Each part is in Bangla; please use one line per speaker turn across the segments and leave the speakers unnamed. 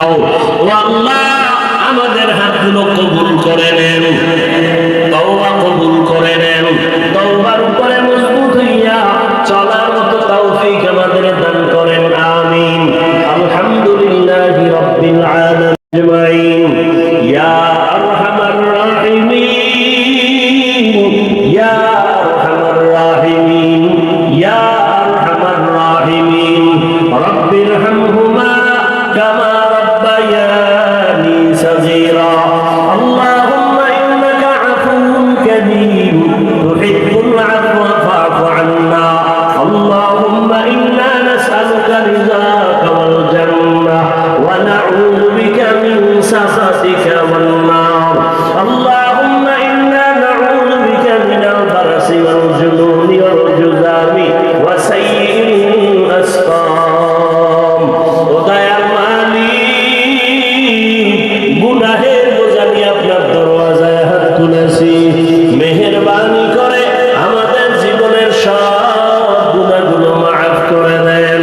ও আল্লাহ আমাদের হাতগুলো কবুল করে নেন। তওবা কবুল করে নেন। করেছি মেহরবানি করে আমাদের জীবনের সব গুণাগুলো মাফ করে দেন।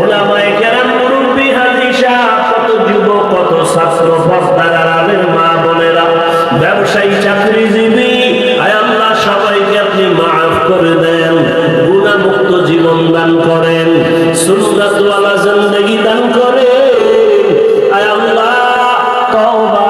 ওলামায় কেরাম, মুরব্বী হাদিসা কত যুবক, কত ছাত্র পর্দার আলের মা বোনেরা, ব্যবসায়ী, চাকরিজীবী, আয় আল্লাহ, সবাইকে আপনি মাফ করে দেন, গুণামুক্ত জীবন দান করেন, সুন্নাতওয়ালা জিন্দেগি দান করে আয় আল্লাহ, তওবা